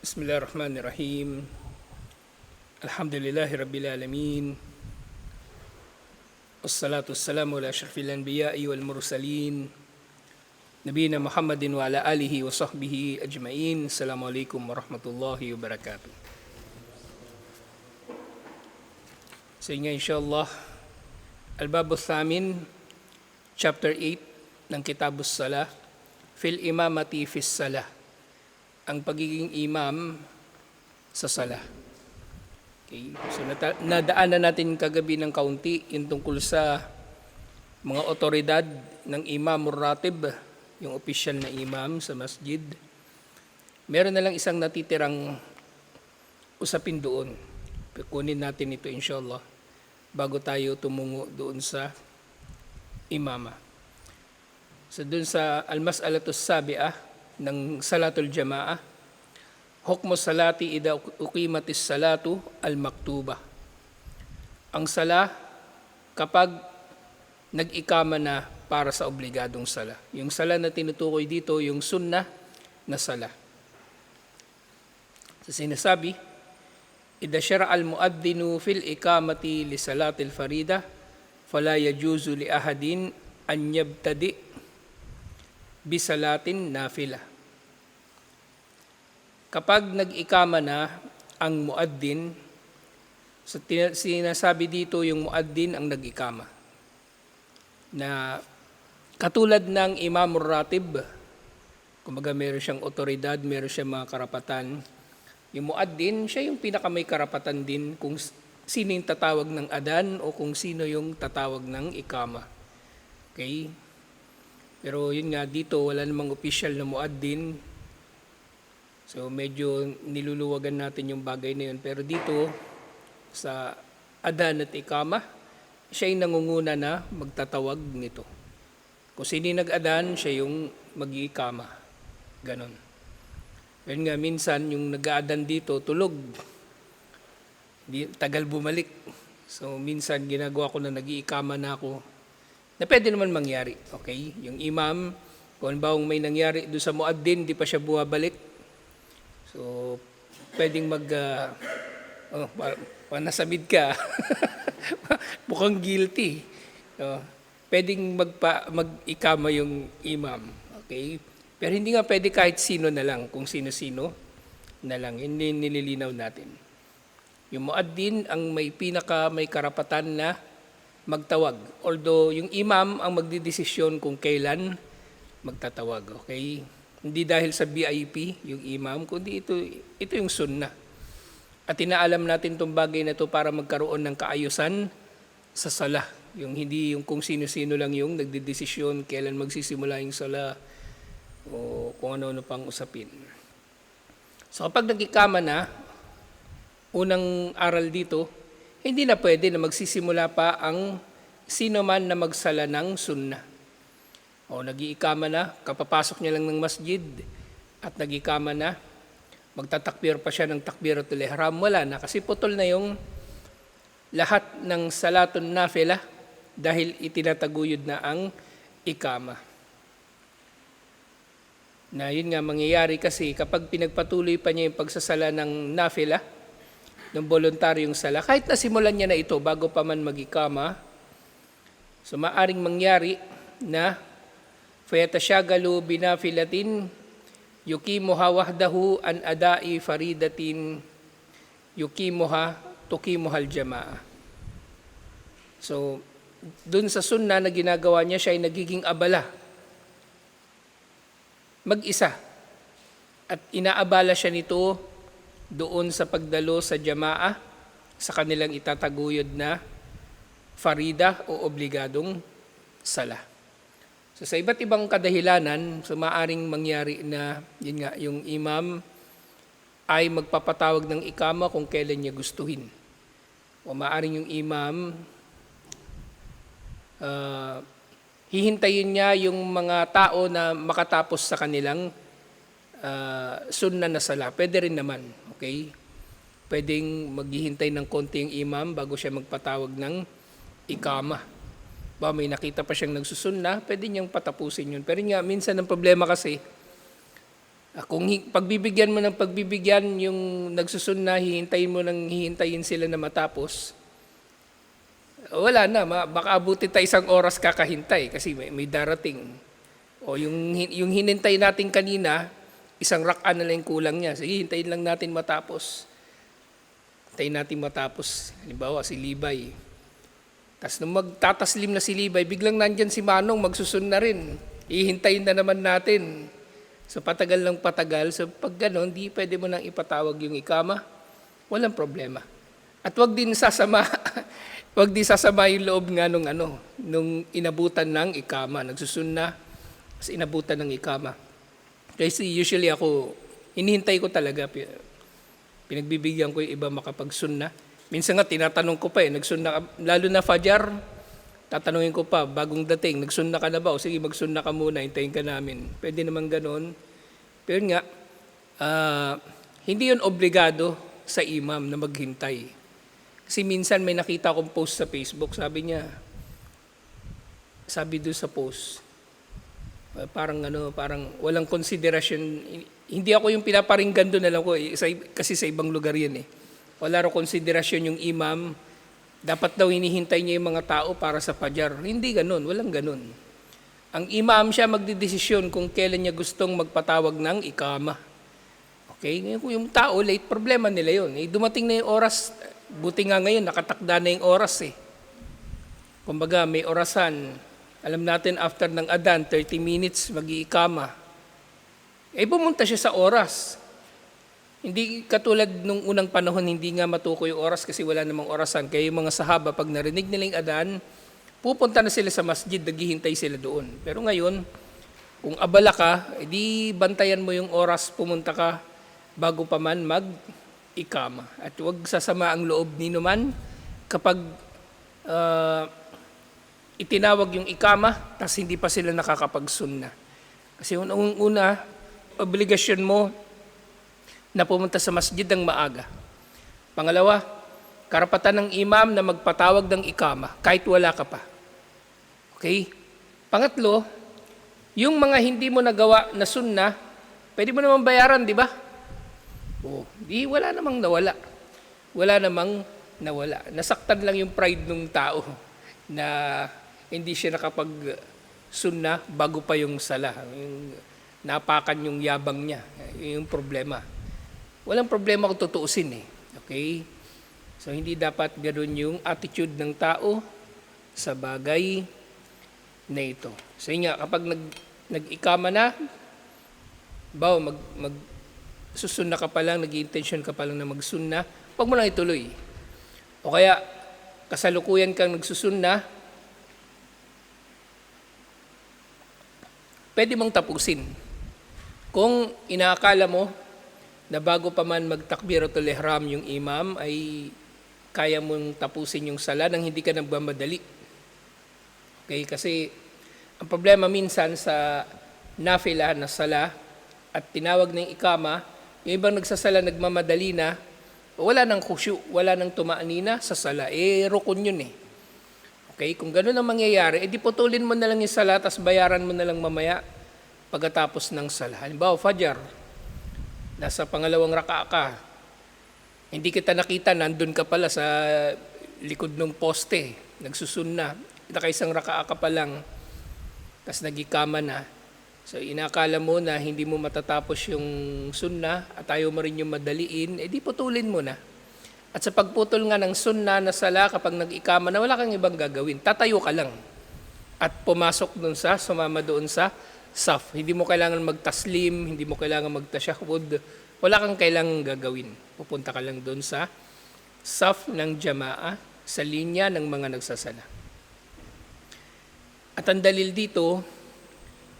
بسم الله الرحمن الرحيم الحمد لله رب العالمين والصلاة والسلام على أشرف الأنبياء والمرسلين نبينا محمد وعلى آله وصحبه أجمعين السلام عليكم ورحمة الله وبركاته Sehingga insyaAllah Al-Bab Thamin Chapter 8 ng Kitabus Salah Fil Imamati Fis Salah. Ang pagiging imam sa sala. Okay. So nata- nadaanan natin kagabi ng kaunti yung tungkol sa mga otoridad ng imam ratib, yung official na imam sa masjid. Meron na lang isang natitirang usapin doon. Kunin natin ito inshallah bago tayo tumungo doon sa imama. So doon sa Al-Mas'alatus Sabi'ah ng Salatul Jamaah, Hukmo salati ida uqimatis salatu al-maktuba. Ang sala kapag nag-ikama na para sa obligadong sala. Yung sala na tinutukoy dito, yung sunnah na sala. Sa sinasabi, Ida syara al-muaddinu fil ikamati li salatil farida, fala yajuzu li ahadin an yabtadi bisalatin nafila. Kapag nag-ikama na ang muaddin, sa sinasabi dito yung muaddin ang nag-ikama. Na katulad ng imamur ratib, kumbaga meron siyang otoridad, meron siyang mga karapatan, yung muaddin, siya yung pinakamay karapatan din kung sino yung tatawag ng adan o kung sino yung tatawag ng ikama. Okay? Pero yun nga, dito wala namang official na muaddin. So medyo niluluwagan natin yung bagay na yun. Pero dito, sa adan at ikama, siya yung nangunguna na magtatawag nito. Kung sino nag-adan, siya yung mag-iikama. Ganon. Yun nga, minsan yung nag-aadan dito, tulog. Di, tagal bumalik. So minsan ginagawa ko na nag-iikama na ako na pwede naman mangyari. Okay? Yung imam, kung bawang may nangyari doon sa muaddin, di pa siya buwabalik. So, pwedeng mag... ah, oh, pa, pa nasamid ka. Mukhang guilty. Oh, pwedeng magpa, mag-ikama yung imam. Okay? Pero hindi nga pwede kahit sino na lang, kung sino-sino na lang. Hindi nililinaw natin. Yung muaddin ang may pinaka may karapatan na magtawag. Although yung imam ang magdidesisyon kung kailan magtatawag. Okay? Hindi dahil sa BIP, yung imam, kundi ito, ito yung sunnah. At inaalam natin itong bagay na to para magkaroon ng kaayusan sa sala. Yung hindi yung kung sino-sino lang yung nagdidesisyon kailan magsisimula yung sala o kung ano-ano pang usapin. So kapag nagkikama na, unang aral dito, hindi na pwede na magsisimula pa ang sino man na magsala ng sunnah. O nag-iikama na, kapapasok niya lang ng masjid at nag-iikama na, magtatakbir pa siya ng takbiratul ihram, wala na kasi putol na yung lahat ng salatun nafila dahil itinataguyod na ang ikama. Na yun nga mangyayari kasi kapag pinagpatuloy pa niya yung pagsasala ng nafila, ng voluntaryong sala, kahit nasimulan niya na ito bago pa man magikama, so maaring mangyari na fayatashyagalu binafilatin yukimuha wahdahu an adai faridatin yukimuha tukimuhal jamaa. So, dun sa sunna na ginagawa niya, siya ay nagiging abala. Mag-isa. At inaabala siya nito doon sa pagdalo sa jamaa sa kanilang itataguyod na farida o obligadong sala. So sa iba't ibang kadahilanan, so maaring mangyari na yun nga, yung imam ay magpapatawag ng ikama kung kailan niya gustuhin. O maaring yung imam ah, hihintayin niya yung mga tao na makatapos sa kanilang uh, sunna na sala. Pwede rin naman, okay? Pwedeng maghihintay ng konti yung imam bago siya magpatawag ng ikama. Ba, may nakita pa siyang nagsusunna, pwede niyang patapusin yun. Pero nga, minsan ang problema kasi, Ah, Kung pagbibigyan mo ng pagbibigyan yung nagsusunna, hihintayin mo ng hihintayin sila na matapos, wala na, baka abuti tayo isang oras kakahintay kasi may, may darating. O yung, yung hinintay natin kanina, isang rakan na lang kulang niya. Sige, hintayin lang natin matapos. Hintayin natin matapos. Halimbawa, si Libay. Tapos nung magtataslim na si Libay, biglang nandyan si Manong, magsusun na rin. Ihintayin na naman natin. So patagal lang patagal. So pag gano'n, di pwede mo nang ipatawag yung ikama. Walang problema. At wag din sasama, wag din sasama yung loob nga nung ano, nung inabutan ng ikama. Nagsusun na, kasi inabutan ng ikama. Kasi usually ako, hinihintay ko talaga. pi- Pinagbibigyan ko yung iba makapagsunna. Minsan nga tinatanong ko pa eh, nagsunna ka, lalo na Fajar, tatanungin ko pa, bagong dating, nagsunna ka na ba? O sige, magsunna ka muna, hintayin ka namin. Pwede naman ganon. Pero nga, ah, hindi yun obligado sa imam na maghintay. Kasi minsan may nakita akong post sa Facebook, sabi niya, sabi doon sa post, Uh, parang ano, parang walang konsiderasyon. Hindi ako yung pinaparinggan doon, alam ko, eh, sa, kasi sa ibang lugar yan eh. Wala raw konsiderasyon yung imam. Dapat daw hinihintay niya yung mga tao para sa pajar. Hindi ganun, walang ganun. Ang imam siya magdidesisyon kung kailan niya gustong magpatawag ng ikama. Okay? Ngayon kung yung tao, late, problema nila yun. Eh, dumating na yung oras, buti nga ngayon, nakatakda na yung oras eh. Kumbaga, may orasan. Alam natin, after ng adan, 30 minutes, mag-iikama. Eh, pumunta siya sa oras. Hindi katulad nung unang panahon, hindi nga matuko yung oras kasi wala namang orasan. Kaya yung mga sahaba, pag narinig nila yung adan, pupunta na sila sa masjid, naghihintay sila doon. Pero ngayon, kung abala ka, edi bantayan mo yung oras, pumunta ka bago pa man mag-ikama. At huwag sasama ang loob ni naman kapag ah, itinawag yung ikama, tas hindi pa sila nakakapagsunna. Kasi unang-una, obligasyon mo na pumunta sa masjid ng maaga. Pangalawa, karapatan ng imam na magpatawag ng ikama kahit wala ka pa. Okay? Pangatlo, yung mga hindi mo nagawa na sunna, pwede mo naman bayaran, di ba? Oh, di wala namang nawala. Wala namang nawala. Nasaktan lang yung pride ng tao na hindi siya nakapag sunna bago pa yung sala. Yung napakan yung yabang niya. Yun yung problema. Walang problema kung tutuusin eh. Okay? So hindi dapat ganoon yung attitude ng tao sa bagay na ito. So nga, kapag nag, nag-ikama na, baw, mag, mag susunna ka pa lang, nag-intention ka pa lang na magsunna, huwag mo lang ituloy. O kaya, kasalukuyan kang nagsusunna, pwede mong tapusin. Kung inaakala mo na bago pa man magtakbiratul ihram yung imam ay kaya mong tapusin yung sala nang hindi ka nagmamadali. Okay, kasi ang problema minsan sa nafila na sala at tinawag ng ikama, yung ibang nagsasala nagmamadali na, wala nang khusyu, wala nang tumaanina sa sala. Eh, rukun yun eh. Okay, kung gano'n ang mangyayari, edi putulin mo na lang yung sala, tapos bayaran mo na lang mamaya pagkatapos ng sala. Halimbawa, Fajar, nasa pangalawang raka ka, hindi kita nakita, nandun ka pala sa likod ng poste, nagsusunna, nakaisang raka ka pa lang, tapos nagikama na. So inakala mo na hindi mo matatapos yung sunna at ayaw mo rin yung madaliin, edi putulin mo na. At sa pagputol nga ng sunna na sala kapag nag-ikama na wala kang ibang gagawin, tatayo ka lang. At pumasok doon sa, sumama doon sa saf. Hindi mo kailangan magtaslim, hindi mo kailangan magtasyahud. Wala kang kailangan gagawin. Pupunta ka lang doon sa saf ng jamaa, sa linya ng mga nagsasala. At ang dalil dito,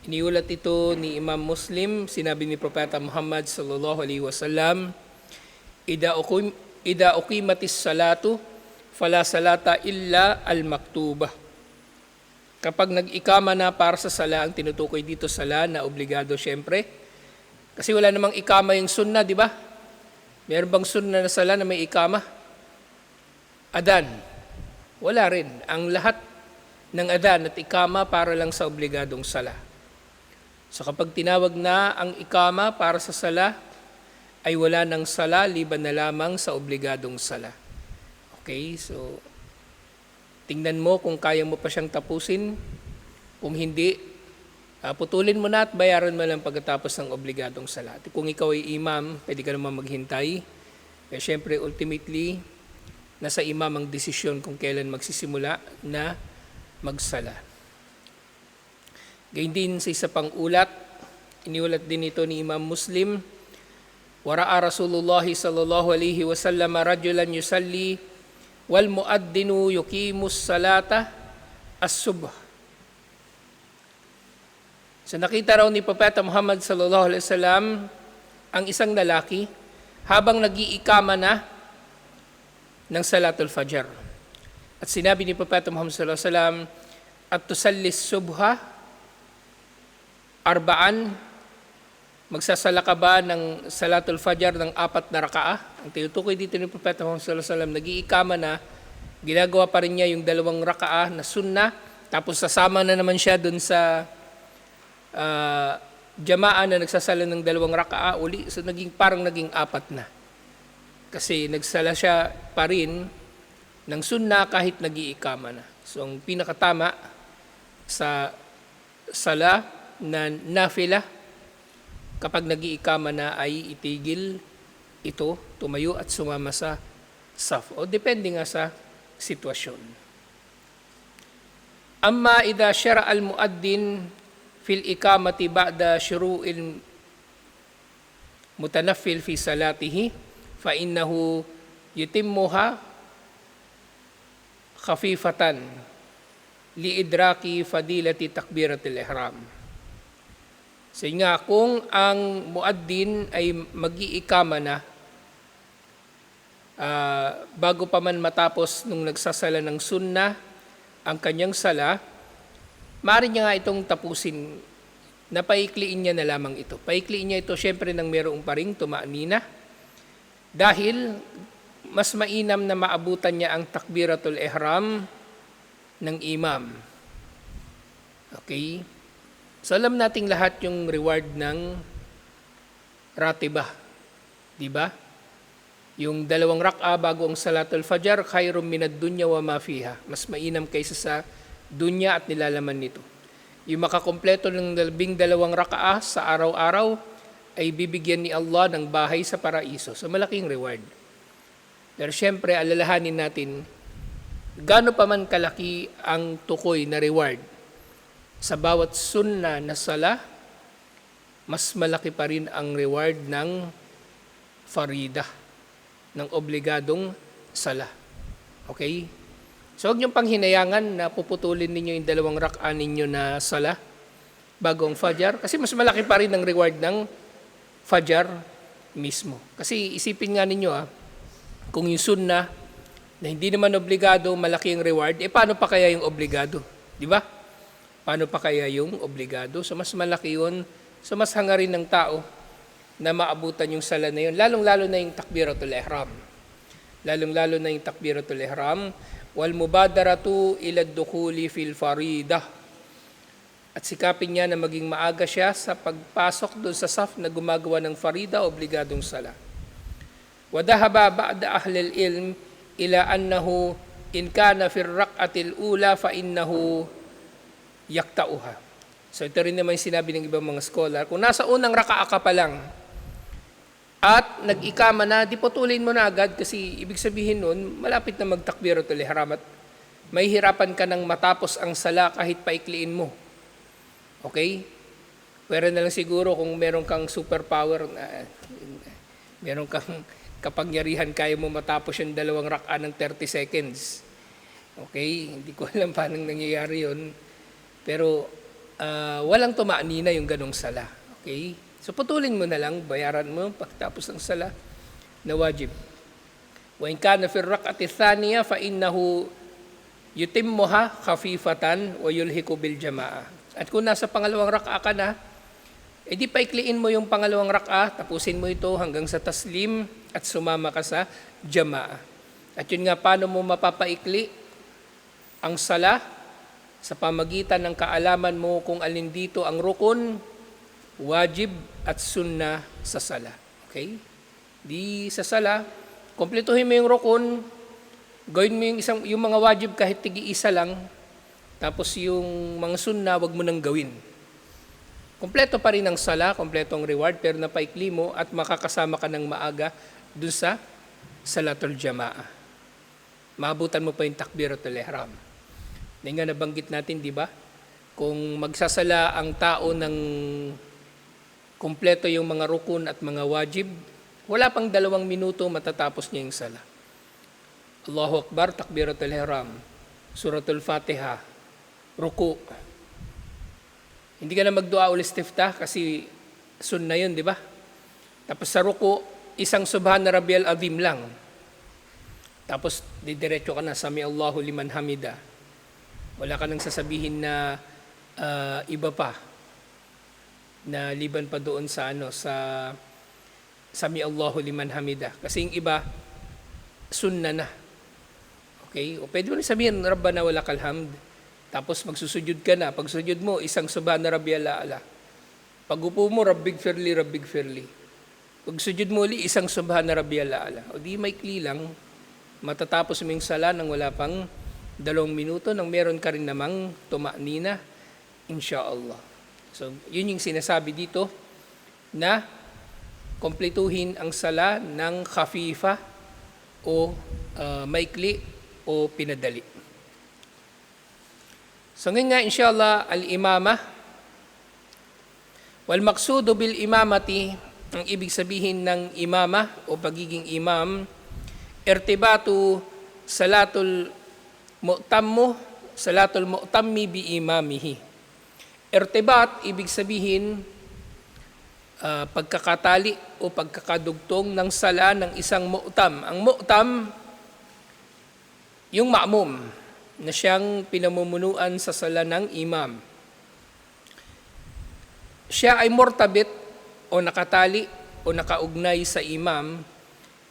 iniulat ito ni Imam Muslim, sinabi ni Propeta Muhammad sallallahu alaihi wasallam, Ida ukim ida uqimatis salatu fala salata illa al maktuba. Kapag nag-ikama na para sa sala, ang tinutukoy dito sala na obligado syempre. Kasi wala namang ikama yung sunna, di ba? Meron bang sunna na sala na may ikama? Adan. Wala rin. Ang lahat ng adan at ikama para lang sa obligadong sala. So kapag tinawag na ang ikama para sa sala, ay wala ng sala liban na lamang sa obligadong sala. Okay, so tingnan mo kung kaya mo pa siyang tapusin. Kung hindi, ah, putulin mo na at bayaran mo lang pagkatapos ng obligadong sala. At kung ikaw ay imam, pwede ka naman maghintay. Kaya syempre, ultimately, nasa imam ang desisyon kung kailan magsisimula na magsala. Gayun din sa isa pang ulat, iniulat din ito ni Imam Muslim, Wara'a Rasulullah sallallahu alaihi wasallam rajulan yusalli wal muaddinu yuqimus salata as-subh. So nakita raw ni Propeta Muhammad sallallahu alaihi wasallam ang isang lalaki habang nag-iikama na ng salatul fajr. At sinabi ni Propeta Muhammad sallallahu alaihi wasallam at tusallis subha arbaan magsasala ka ba ng salatul fajr ng apat na rakaa? Ang tinutukoy dito ni Propeta Muhammad sallallahu alaihi wasallam nag-iikama na ginagawa pa rin niya yung dalawang rakaa na sunna tapos sasama na naman siya dun sa uh, jamaa na nagsasala ng dalawang rakaa uli so naging parang naging apat na. Kasi nagsala siya pa rin ng sunna kahit nag-iikama na. So ang pinakatama sa sala na nafila kapag nag-iikama na ay itigil ito, tumayo at sumama sa saf. O depende nga sa sitwasyon. Amma idha syara al-muaddin fil ikamati ba'da syuru'il mutanaffil fi salatihi fa innahu yutimmuha khafifatan liidraki fadilati takbiratul ihram. So nga, kung ang muaddin ay mag-iikama na ah, bago pa man matapos nung nagsasala ng sunna ang kanyang sala, maaari niya nga itong tapusin na paikliin niya na lamang ito. Paikliin niya ito syempre nang mayroong paring tumaanina dahil mas mainam na maabutan niya ang takbiratul ihram ng imam. Okay? So alam nating lahat yung reward ng ratiba. Di ba? Yung dalawang rak'a bago ang salatul fajar, khairum minad dunya wa ma fiha. Mas mainam kaysa sa dunya at nilalaman nito. Yung makakompleto ng labing dalawang rak'a sa araw-araw ay bibigyan ni Allah ng bahay sa paraiso. So malaking reward. Pero syempre, alalahanin natin, gaano pa man kalaki ang tukoy na reward sa bawat sunna na sala, mas malaki pa rin ang reward ng farida, ng obligadong sala. Okay? So huwag niyong panghinayangan na puputulin ninyo yung dalawang rak'an ninyo na sala bago ang fajar. Kasi mas malaki pa rin ang reward ng fajar mismo. Kasi isipin nga ninyo ah, kung yung sunna na hindi naman obligado, malaki ang reward, eh paano pa kaya yung obligado? Di ba? Paano pa kaya yung obligado? So mas malaki yun. So mas hangarin ng tao na maabutan yung sala na yun. Lalong-lalo na yung takbiratul ihram. Lalong-lalo na yung takbiratul ihram. Wal mubadaratu ila dukhuli fil farida. At sikapin niya na maging maaga siya sa pagpasok doon sa saf na gumagawa ng farida, obligadong sala. Wadahaba ba'da ahlil ilm ila annahu in kana fi rak'atil ula fa innahu yaktauha. So ito rin naman yung sinabi ng ibang mga scholar. Kung nasa unang raka'a ka pa lang at nag-ikama na, di putulin mo na agad kasi ibig sabihin nun, malapit na magtakbiratul ihram at may hirapan ka ng matapos ang sala kahit paikliin mo. Okay? Pero na lang siguro kung meron kang superpower na meron kang kapangyarihan kaya mo matapos yung dalawang raka ng 30 seconds. Okay? Hindi ko alam paano nangyayari yun. Pero uh, walang tumaanina yung ganong sala. Okay? So putulin mo na lang, bayaran mo pagtapos ng sala na wajib. Rak'ati thaniya fa innahu yutimmuha khafifatan wa yulhiku bil jamaa. At kung nasa pangalawang rak'a ka na, edi paikliin mo yung pangalawang rak'a, tapusin mo ito hanggang sa taslim at sumama ka sa jamaa. At yun nga, paano mo mapapaikli ang sala sa pamagitan ng kaalaman mo kung alin dito ang rukun wajib at sunna sa sala. Okay? Di sa sala, kompletuhin mo yung rukun, gawin mo yung, isang, yung mga wajib kahit tigi-isa lang, tapos yung mga sunna, wag mo nang gawin. Kompleto pa rin ang sala, kompleto ang reward, pero napaikli mo at makakasama ka ng maaga dun sa Salatul Jamaah. Maabutan mo pa yung Takbiratul Ihram. Hindi nga nabanggit natin, di ba? Kung magsasala ang tao ng kumpleto yung mga rukun at mga wajib, wala pang dalawang minuto matatapos niya yung sala. Allahu Akbar, Takbiratul Ihram, Suratul Fatiha, Ruku. Hindi ka na magdua ul istiftah kasi sunna yun, di ba? Tapos sa ruku, isang subhana rabbiyal azim lang. Tapos didiretso ka na, Sami Allahu liman hamida. Wala ka nang sasabihin na ah, iba pa na liban pa doon sa ano sa Sami Allahu liman hamida. Kasi yung iba sunna na. Okay? O pwede mo rin sabihin, Rabbana walakal hamd. Tapos magsusujud ka na. Pag sujud mo, isang subhana rabbiyal a'la. Pag upo mo, rabbig firli, rabbig firli. Pag sujud mo uli, isang subhana rabbiyal a'la. O di maikli lang, matatapos mo yung sala nang wala pang dalawang minuto nang meron ka rin namang tumaknina, inshallah. So, yun yung sinasabi dito na kompletuhin ang sala ng khafifa o ah, maikli o pinadali. So ngayon nga inshallah al-imama wal maqsudu bil imamati ang ibig sabihin ng imama o pagiging imam irtibatu salatul mu'tammu salatul mu'tammi bi imamihi irtibat ibig sabihin ah, pagkakatali o pagkakadugtong ng sala ng isang mu'tam ang mu'tam yung ma'mum na siyang pinamumunuan sa sala ng imam. Siya ay mortabit o nakatali o nakaugnay sa imam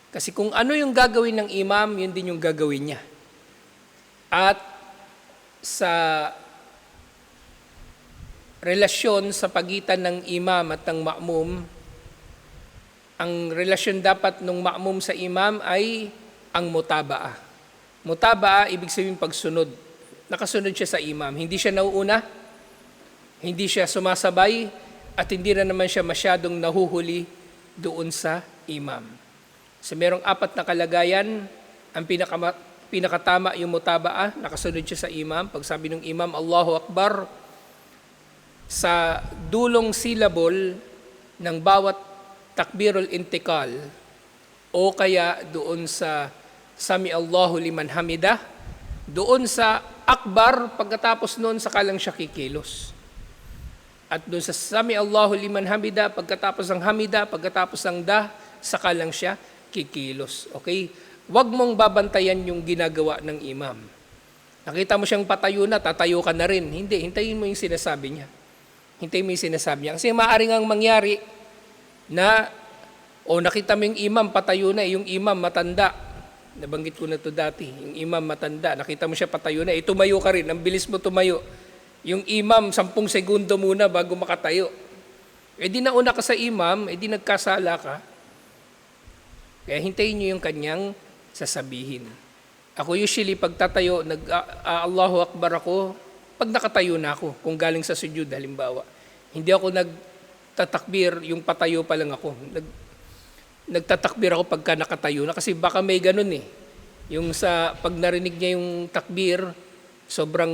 kasi kung ano yung gagawin ng imam, yun din yung gagawin niya. At sa relasyon sa pagitan ng imam at ng ma'mum, ang relasyon dapat ng ma'mum sa imam ay ang mutabaa. Mutabaa, ibig sabihin pagsunod. Nakasunod siya sa imam. Hindi siya nauuna, hindi siya sumasabay, at hindi na naman siya masyadong nahuhuli doon sa imam. So merong apat na kalagayan, ang pinaka, pinakatama yung mutabaa, nakasunod siya sa imam. Pag sabi ng imam, Allahu Akbar, sa dulong syllable ng bawat takbirul intikal o kaya doon sa Sami Allahu liman hamida, doon sa akbar, pagkatapos noon saka lang siya kikilos. At doon sa Sami Allahu liman hamida, pagkatapos ng hamida, pagkatapos ng da, saka lang siya kikilos. Okay? Huwag mong babantayan yung ginagawa ng imam. Nakita mo siyang patayo na, tatayo ka na rin. Hindi, hintayin mo yung sinasabi niya. Hintayin mo yung sinasabi niya. Kasi maaaring ang mangyari na, o nakita mo yung imam, patayo na, yung imam matanda, Nabanggit ko na to dati. Yung imam matanda, nakita mo siya patayo na, eh, tumayo ka rin, ang bilis mo tumayo. Yung imam, sampung segundo muna bago makatayo. Eh di nauna ka sa imam, eh di nagkasala ka. Kaya hintayin niyo yung kanyang sasabihin. Ako usually pagtatayo, nag ah, Allahu Akbar ako, pag nakatayo na ako, kung galing sa sujud halimbawa. Hindi ako nagtatakbir, yung patayo pa lang ako. Nag, nagtatakbir ako pagka nakatayo na kasi baka may ganun eh. Yung sa pag narinig niya yung takbir, sobrang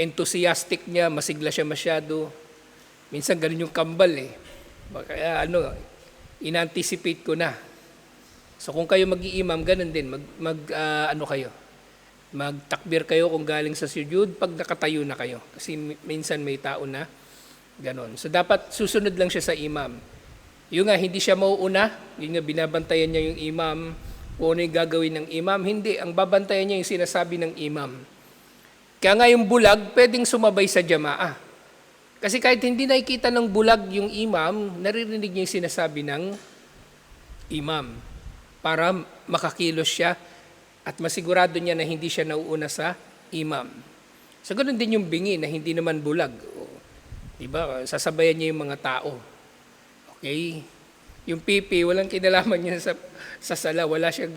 enthusiastic niya, masigla siya masyado. Minsan ganun yung kambal eh. Kaya ano, in-anticipate ko na. So kung kayo mag-iimam, ganun din. Mag, mag ah, ano kayo, magtakbir kayo kung galing sa sujud pag nakatayo na kayo. Kasi minsan may tao na ganun. So dapat susunod lang siya sa imam. Yung nga, hindi siya mauuna, yung nga binabantayan niya yung imam, kung ano yung gagawin ng imam. Hindi, ang babantayan niya yung sinasabi ng imam. Kaya nga yung bulag, pwedeng sumabay sa jamaa. Kasi kahit hindi nakikita ng bulag yung imam, naririnig niya yung sinasabi ng imam para makakilos siya at masigurado niya na hindi siya nauuna sa imam. So, ganun din yung bingi na hindi naman bulag. O, Di ba? Sasabayan niya yung mga tao. Okay? Yung pipi, walang kinalaman niya sa, sa sala. Wala siyang,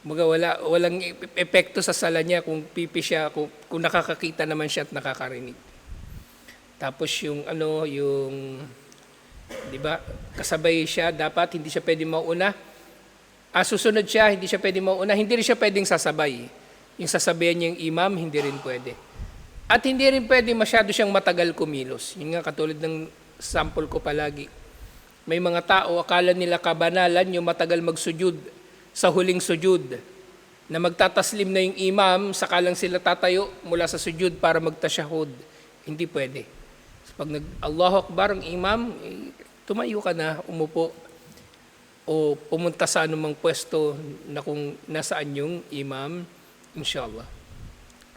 mga wala, walang ep- epekto sa sala niya kung pipi siya, kung, kung nakakakita naman siya at nakakarinig. Tapos yung ano, yung, di ba, kasabay siya, dapat hindi siya pwede mauna. Ah, susunod siya, hindi siya pwede mauna. Hindi rin siya pwedeng sasabay. Yung sasabayan niya yung imam, hindi rin pwede. At hindi rin pwede masyado siyang matagal kumilos. Yun nga, katulad ng sample ko palagi. May mga tao, akala nila kabanalan yung matagal magsujud sa huling sujud. Na magtataslim na yung imam, saka lang sila tatayo mula sa sujud para magtasyahud. Hindi pwede. So, pag nag Allahu Akbar ang imam, eh, tumayo ka na, umupo. O pumunta sa anumang pwesto na kung nasaan yung imam, inshallah.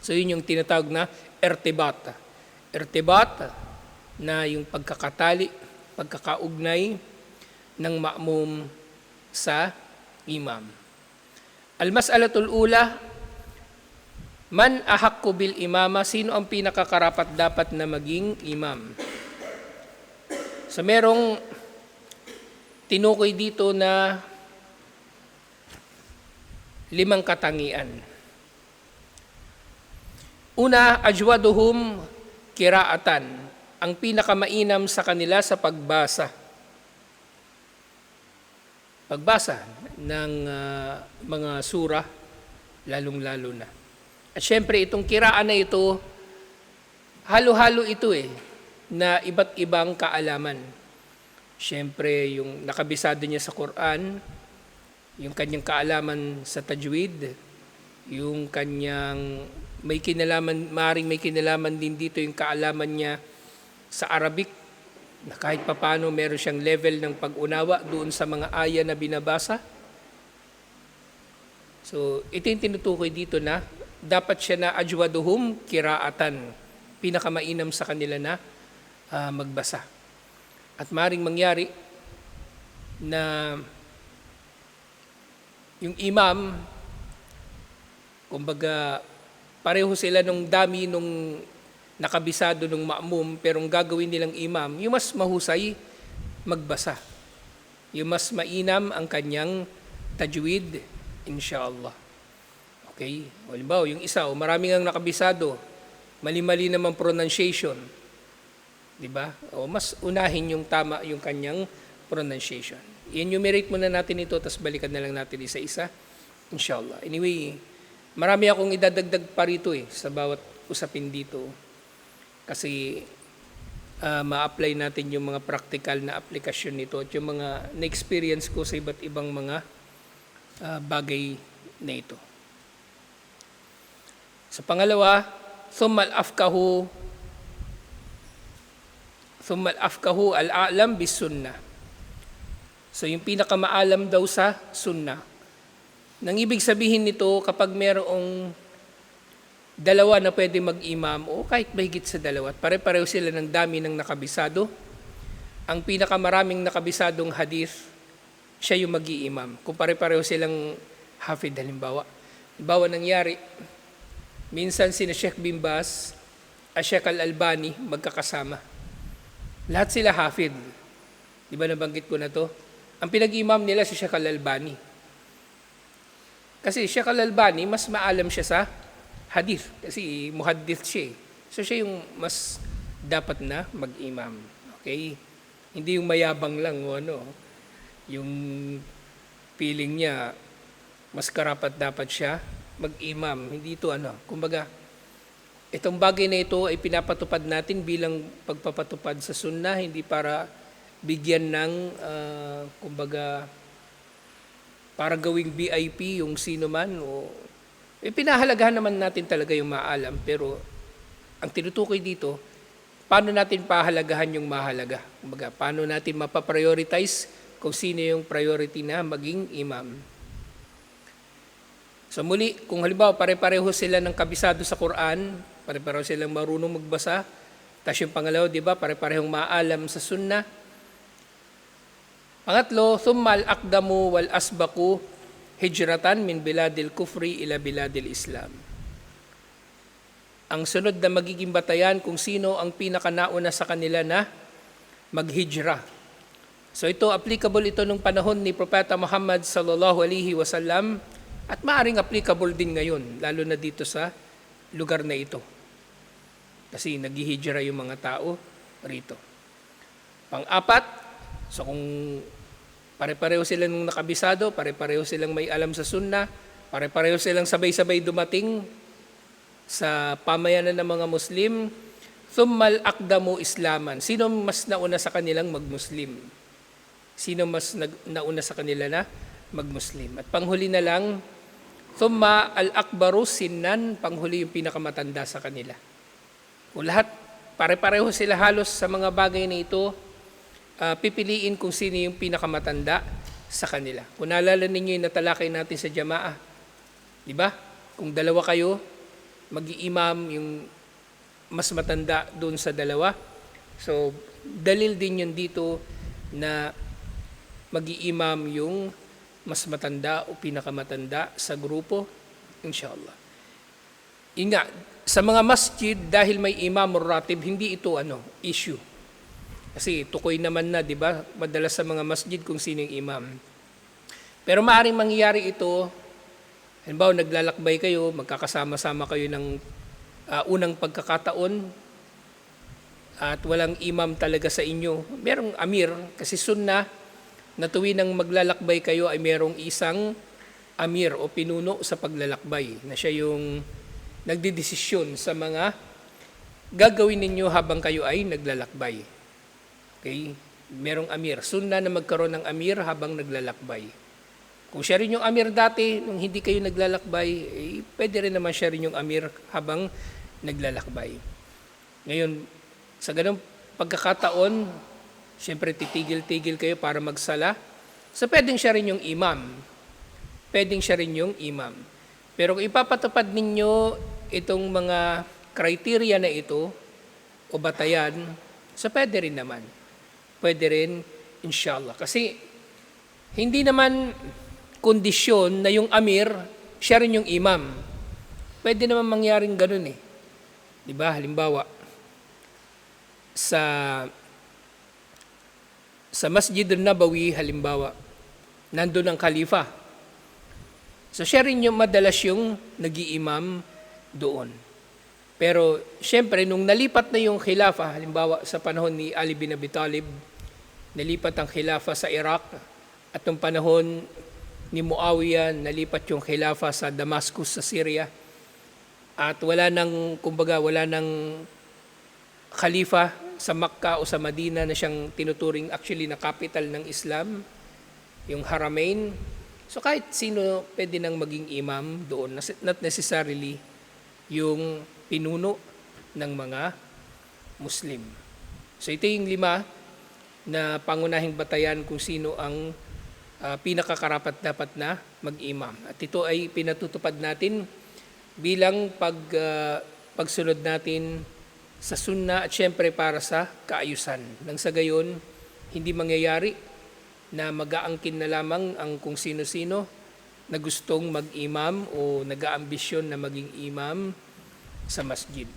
So yun yung tinatawag na ertibata. Ertibata na yung pagkakatali, pagkakaugnay ng ma'mum sa imam. Al-mas'alatul ula, man ahakku bil imama, sino ang pinakakarapat dapat na maging imam? So merong tinukoy dito na limang katangian. Una, ajwaduhum kiraatan, ang pinakamainam sa kanila sa pagbasa. Pagbasa ng ah, mga sura, lalong-lalo na. At syempre, itong kiraan na ito, halo-halo ito eh, na iba't ibang kaalaman. Syempre, yung nakabisado niya sa Quran, yung kanyang kaalaman sa tajwid, yung kanyang may kinalaman, maring may kinalaman din dito yung kaalaman niya sa Arabic, na kahit papano meron siyang level ng pag-unawa doon sa mga aya na binabasa. So, ito yung tinutukoy dito na dapat siya na ajwaduhum kiraatan, pinakamainam sa kanila na ah, magbasa. At maring mangyari na yung imam, kumbaga, pareho sila nung dami nung nakabisado nung ma'mum, pero ang gagawin nilang imam, yung mas mahusay magbasa. Yung mas mainam ang kanyang tajwid, inshallah. Okay? Halimbawa, yung isa, o maraming ang nakabisado, mali-mali naman pronunciation. Di ba? O mas unahin yung tama yung kanyang pronunciation. I-enumerate muna natin ito, tapos balikan na lang natin isa-isa. Inshallah. Anyway, marami akong idadagdag pa rito eh, sa bawat usapin dito. Kasi ah, ma-apply natin yung mga practical na aplikasyon nito at yung mga na-experience ko sa iba't ibang mga ah, bagay na ito. Sa pangalawa, ثم thumma afkahu al-a'lam bis. So yung pinakamaalam daw sa sunnah. Nang ibig sabihin nito, kapag merong dalawa na pwede mag-imam o kahit mahigit sa dalawa, pare-pareho sila ng dami ng nakabisado, ang pinakamaraming nakabisadong hadith, siya yung mag-iimam. Kung pare-pareho silang hafid halimbawa. Halimbawa nangyari, minsan si Sheikh Bimbas, Ashek Al-Albani magkakasama. Lahat sila hafid. Di ba nabanggit ko na to? Ang pinag-imam nila si Sheikh Al-Albani. Kasi Sheikh Al-Albani, mas maalam siya sa hadith. Kasi muhaddith siya eh. So siya yung mas dapat na mag-imam. Okay? Hindi yung mayabang lang o ano. Yung feeling niya, mas karapat dapat siya mag-imam. Hindi ito ano. Kumbaga, itong bagay na ito ay pinapatupad natin bilang pagpapatupad sa sunnah, hindi para bigyan ng, ah, kumbaga, para gawing VIP yung sino man o eh, pinahalagahan naman natin talaga yung maalam. Pero ang tinutukoy dito paano natin pahalagahan yung mahalaga? Kumbaga paano natin mapaprioritize kung sino yung priority na maging imam? So muli kung halimbawa pare-pareho sila ng kabisado sa Quran pare-pareho silang marunong magbasa tapos yung pangalawa di ba pare-parehong maalam sa sunnah Pangatlo, thumma al-aqdamu wal asbaku hijratan min biladil kufri ila biladil Islam. ang sunod na magiging batayan kung sino ang pinakanauna sa kanila na maghijra. So ito, applicable ito nung panahon ni Propeta Muhammad sallallahu alaihi wasallam at maaring applicable din ngayon, lalo na dito sa lugar na ito. Kasi naghihijra yung mga tao rito. Pang-apat, so kung pare-pareho sila nung nakabisado, pare-pareho silang may alam sa sunna, pare-pareho silang sabay-sabay dumating sa pamayanan ng mga Muslim, thummal akdamu islaman. Sino mas nauna sa kanilang mag-Muslim? Sino mas nauna sa kanila na mag-Muslim? At panghuli na lang, thumma al-akbaru sinnan, panghuli yung pinakamatanda sa kanila. Kung lahat, pare-pareho sila halos sa mga bagay na ito, ah, pipiliin kung sino yung pinakamatanda sa kanila. Kung naalala ninyo yung natalakay natin sa jamaa, di ba? Kung dalawa kayo, mag-iimam yung mas matanda doon sa dalawa. So, dalil din yun dito na mag-iimam yung mas matanda o pinakamatanda sa grupo, inshallah. Yun nga, sa mga masjid, dahil may imam or ratib, hindi ito ano, issue. Kasi tukoy naman na, di ba? Madalas sa mga masjid kung sino yung imam. Pero maaaring mangyayari ito, halimbawa naglalakbay kayo, magkakasama-sama kayo ng ah, unang pagkakataon, at walang imam talaga sa inyo. Merong amir, kasi sunna, na tuwin ng maglalakbay kayo ay merong isang amir o pinuno sa paglalakbay, na siya yung nagdidesisyon sa mga gagawin ninyo habang kayo ay naglalakbay. Okay? Merong amir. Sunna na magkaroon ng amir habang naglalakbay. Kung siya rin yung amir dati, nung hindi kayo naglalakbay, eh, pwede rin naman siya rin yung amir habang naglalakbay. Ngayon, sa ganung pagkakataon, siyempre titigil-tigil kayo para magsala. So pwedeng siya rin yung imam. Pwedeng siya rin yung imam. Pero kung ipapatupad ninyo itong mga criteria na ito o batayan, so pwede rin naman. Pwede rin, inshallah. Kasi hindi naman kondisyon na yung amir, siya rin yung imam. Pwede naman mangyaring ganun eh. Di ba? Halimbawa, sa sa Masjid nabawi halimbawa, nandun ang khalifa. So siya rin yung madalas yung nag-iimam doon. Pero siyempre, nung nalipat na yung khilafa, halimbawa sa panahon ni Ali bin Abi Talib, nalipat ang khilafa sa Iraq, at nung panahon ni Muawiyah, nalipat yung khilafa sa Damascus sa Syria, at wala nang, kumbaga, wala nang khalifa sa Makkah o sa Madina na siyang tinuturing actually na capital ng Islam, yung Haramain. So kahit sino pwede nang maging imam doon, not necessarily yung pinuno ng mga Muslim. So ito yung lima na pangunahing batayan kung sino ang ah, pinakakarapat dapat na mag-imam. At ito ay pinatutupad natin bilang pag, ah, pagsunod natin sa sunna at syempre para sa kaayusan. Nang sa gayon, hindi mangyayari na mag-aangkin na lamang ang kung sino-sino na gustong mag-imam o nag-aambisyon na maging imam sa masjid.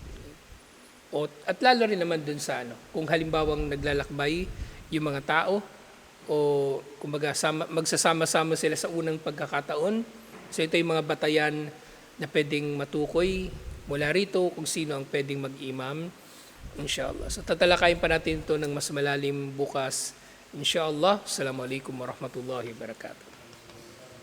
O, at lalo rin naman dun sa ano, kung halimbawang naglalakbay yung mga tao o kumbaga sama, magsasama-sama sila sa unang pagkakataon. So ito yung mga batayan na pwedeng matukoy mula rito kung sino ang pwedeng mag-imam, inshallah. So tatalakayin pa natin ito ng mas malalim bukas, inshallah. Assalamualaikum warahmatullahi wabarakatuh.